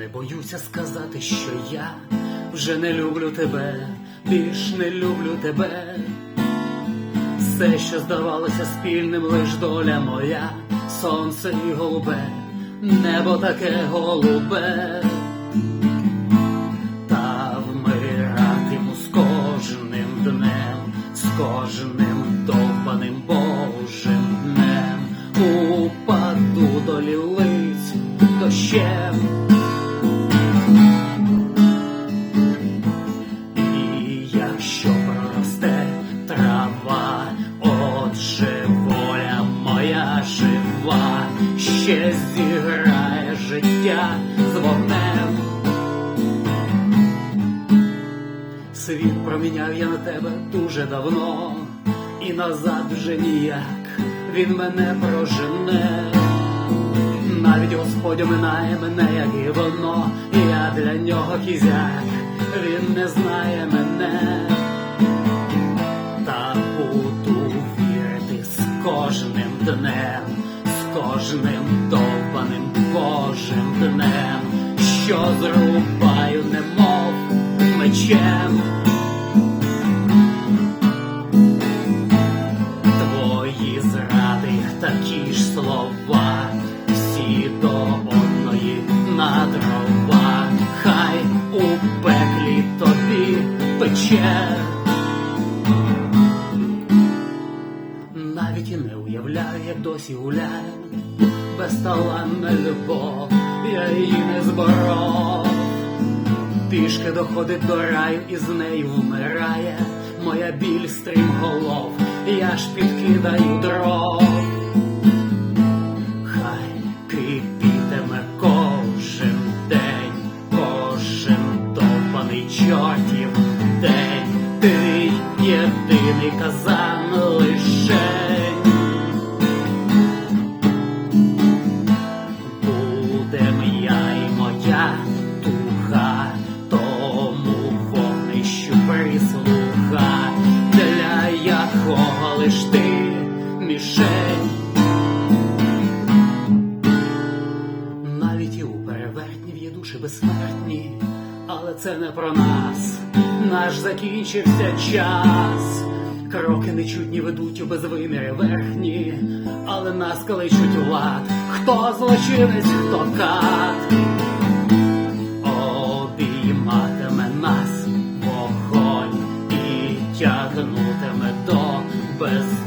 не боюся сказати, що я вже не люблю тебе, більш не люблю тебе. Все, що здавалося спільним, лиш доля моя, сонце і голубе, небо таке голубе, та вмиратиму з кожним днем, з кожним довбаним Божим днем, упаду до лілиць дощем. І якщо проросте трава, отже воля моя жива, ще зіграє життя з. Світ проміняв я на тебе дуже давно, і назад вже ніяк він мене прожене. Навіть Господь оминає мене, як і воно, я для нього кізяк, він не знає мене, та буду вірити з кожним днем, з кожним довбаним Божим днем, що зрубаю, немов мечем. Пече. Навіть і не уявляю, як досі гуляє, безталанна любов, я її не зборов. Пішки доходить до раю і з нею вмирає моя біль стрімголов, я ж підкидаю дров. Мішень. Навіть і у перевертнів є душі безсмертні, але це не про нас, наш закінчився час. Кроки нечутні ведуть у безвиміри верхні, але нас кличуть у лад, хто злочинець, хто кат. Обійматиме нас вогонь і тягнутиме до бездонь,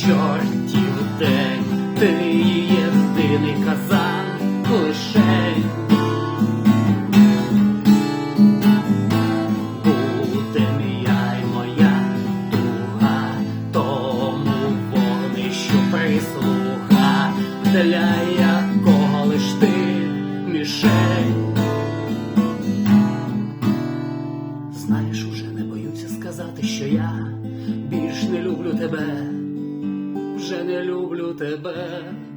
чортів день, ти єдиний казан лишень. Будем й моя туга, тому вогнищу прислуга, для якого лиш ти мішень. Знаєш, уже не боюся сказати, що я більш не люблю тебе, не люблю тебе.